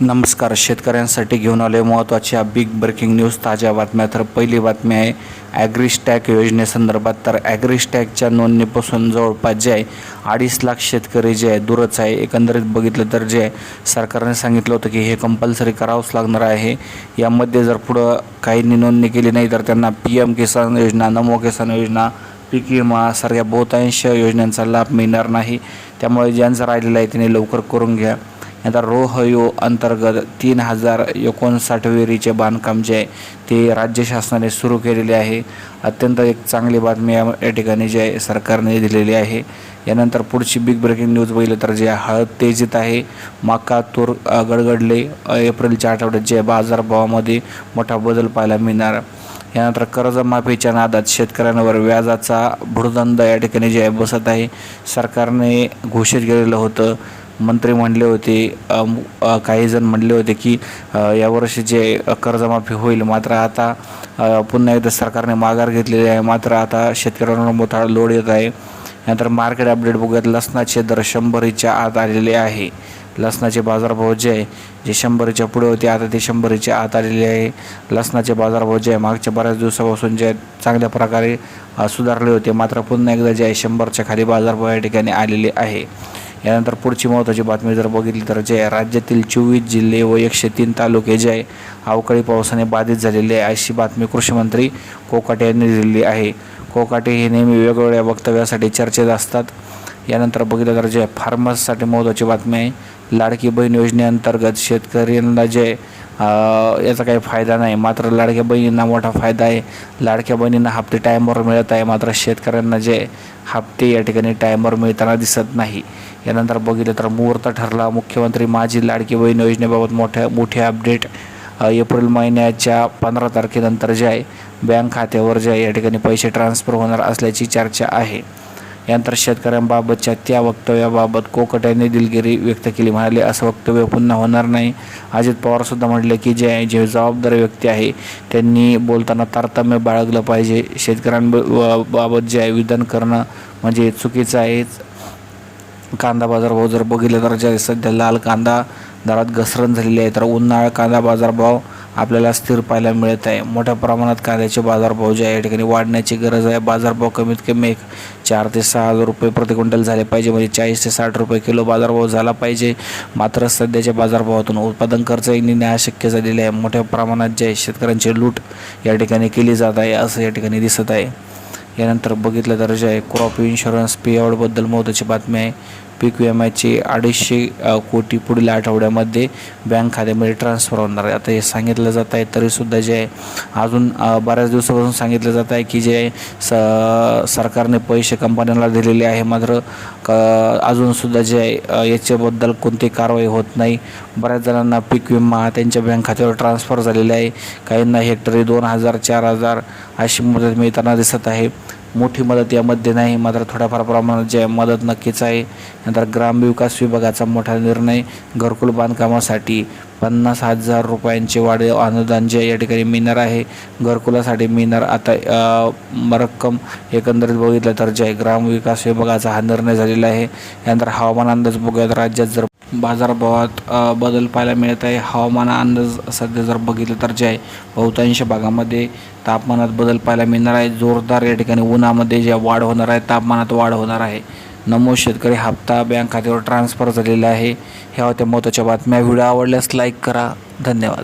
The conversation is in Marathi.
नमस्कार शेतकऱ्यांसाठी घेऊन आले महत्त्वाच्या बिग ब्रेकिंग न्यूज ताज्या बातम्या तर पहिली बातमी आहे ॲग्रिस्टॅक योजनेसंदर्भात तर ॲग्रिस्टॅकच्या नोंदणीपासून जवळपास जे आहे अडीच लाख शेतकरी जे आहे दूरच आहे. एकंदरीत बघितलं तर जे आहे सरकारने सांगितलं होतं की हे कंपल्सरी करावंच लागणार आहे. यामध्ये जर पुढं काहींनी नोंदणी केली नाही तर त्यांना पी एम किसान योजना नमो किसान योजना पीक विमा सारख्या बहुतांश योजनांचा लाभ मिळणार नाही. त्यामुळे ज्यांचं राहिलेलं आहे त्यांनी लवकर करून घ्या. आता रोहयो अंतर्गत तीन हजार एकोणसाठ विहिरीचे बांधकाम जे आहे ते राज्य शासनाने सुरू केलेले आहे. अत्यंत एक चांगली बातमी या या ठिकाणी जे आहे सरकारने दिलेली आहे. यानंतर पुढची बिग ब्रेकिंग न्यूज बघितलं तर जे हळद तेजीत आहे मका तूर गडगडले एप्रिलच्या आठवड्यात जे बाजारभावामध्ये मोठा बदल पाहायला मिळणार. यानंतर कर्जमाफीच्या नादात शेतकऱ्यांवर व्याजाचा भुर्दंड या ठिकाणी जे आहे बसत आहे. सरकारने घोषित केलेलं होतं मंत्री म्हणले होते काहीजण काही जण म्हणले होते की यावर्षी जे कर्जमाफी होईल मात्र आता पुन्हा एकदा सरकारने माघार घेतलेली आहे. मात्र आता शेतकऱ्यांवर मोठा लोड येत आहे. नंतर मार्केट अपडेट बघूयात. लसणाचे दर शंभरीच्या आत आलेले आहे. लसणाचे बाजारभाव जे आहे जे शंभरीच्या पुढे होते आता ते शंभरीच्या आत आलेले आहे. लसणाचे बाजारभाव जे आहे मागच्या बऱ्याच दिवसापासून जे चांगल्या प्रकारे सुधारले होते. मात्र पुन्हा एकदा जे आहे शंभरच्या खाली बाजारभाव या ठिकाणी आलेले आहे. यानंतर पुढची महत्त्वाची बातमी जर बघितली तर जे आहे राज्यातील चोवीस जिल्हे व एकशे तीन तालुके जे आहे अवकाळी पावसाने बाधित झालेले आहे अशी बातमी कृषीमंत्री कोकाटे यांनी दिलेली आहे. कोकाटे हे नेहमी वेगवेगळ्या वक्तव्यासाठी चर्चेत असतात. यानंतर बघितलं तर जे फार्मर्ससाठी महत्त्वाची बातमी आहे लाडकी बहीण योजनेअंतर्गत शेतकऱ्यांना जे याचा काही फायदा नाही मात्र लाडक्या बहिणींना मोठा फायदा आहे. लाडक्या बहिणींना हप्ते टाईमवर मिळत आहे मात्र शेतकऱ्यांना जे हप्ते या ठिकाणी टाईमवर मिळताना दिसत नाही. यानंतर बघितलं तर मुहूर्त ठरला मुख्यमंत्री माझी लाडकी बहीण योजनेबाबत मोठ्या मोठे अपडेट एप्रिल महिन्याच्या पंधरा तारखेनंतर जे आहे बँक खात्यावर जे आहे या ठिकाणी पैसे ट्रान्सफर होणार असल्याची चर्चा आहे. यानंतर शेतकऱ्यांबाबतच्या त्या वक्तव्याबाबत कोकट यांनी दिलगिरी व्यक्त केली. म्हणाले असं वक्तव्य पुन्हा होणार नाही. अजित पवारसुद्धा म्हटले की जे आहे जे जबाबदार व्यक्ती आहे त्यांनी बोलताना तारतम्य बाळगलं पाहिजे. शेतकऱ्यांबाबत जे आहे विधान करणं म्हणजे चुकीचं आहेच कांदा बाजारभाव जर बघितलं तर ज्या सध्या लाल कांदा दरात घसरण झालेली आहे तर उन्हाळा कांदा बाजारभाव आपल्याला स्थिर पाहायला मिळत आहे. मोठ्या प्रमाणात कांद्याचे बाजारभाव जे आहे या ठिकाणी वाढण्याची गरज आहे. बाजारभाव कमीत कमी एक चार ते सहा हजार रुपये प्रति क्विंटल झाले पाहिजे. म्हणजे चाळीस ते साठ रुपये किलो बाजारभाव झाला पाहिजे. मात्र सध्याच्या बाजारभावातून उत्पादन खर्च येणे अशक्य झालेले आहे. मोठ्या प्रमाणात जे शेतकऱ्यांची लूट या ठिकाणी केली जात आहे असं या ठिकाणी दिसत आहे. यानंतर बघितलं तर जे आहे क्रॉप इन्शुरन्स पेआउटबद्दल महत्त्वाची बातमी आहे. पीक विम्याचे अडीचशे कोटी पुढील आठवड्यामध्ये बँक खात्यामध्ये ट्रान्सफर होणार आहे. आता हे सांगितलं जात आहे तरीसुद्धा जे आहे अजून बऱ्याच दिवसापासून सांगितलं जात आहे की जे स सरकारने पैसे कंपन्यांना दिलेले आहे मात्र क अजूनसुद्धा जे आहे याच्याबद्दल कोणती कारवाई होत नाही. बऱ्याच जणांना पीक विमा त्यांच्या बँक खात्यावर ट्रान्सफर झालेले आहे. काहींना हेक्टरी दोन हजार चार हजार अशी मदत मिळताना दिसत आहे. मोठी मदत यामध्ये नाही. मात्र थोड्याफार प्रमाणात जे मदत नक्कीच आहे. नंतर ग्रामविकास विभागाचा मोठा निर्णय. घरकुल बांधकामासाठी पन्नास हजार रुपयांचे वाढ अनुदान जे या ठिकाणी मिळणार आहे. घरकुलासाठी मिळणार आता रक्कम एकंदरीत बघितलं तर जे ग्रामविकास विभागाचा हा निर्णय झालेला आहे. यानंतर हवामान अंदाज बघूयात. राज्यात जर बाजारभावात बदल पाहायला मिळत आहे. हवामान अंदाज सध्या जर बघितलं तर जे आहे बहुतांश भागामध्ये तापमानात बदल पाहायला मिळणार आहे. जोरदार या ठिकाणी उन्हामध्ये जे वाढ होणार आहे तापमानात वाढ होणार आहे. नमो शेतकरी हप्ता बँक खात्यावर ट्रान्सफर झालेला आहे. ह्या होत्या महत्त्वाच्या बातम्या. व्हिडिओ आवडल्यास लाईक करा. धन्यवाद.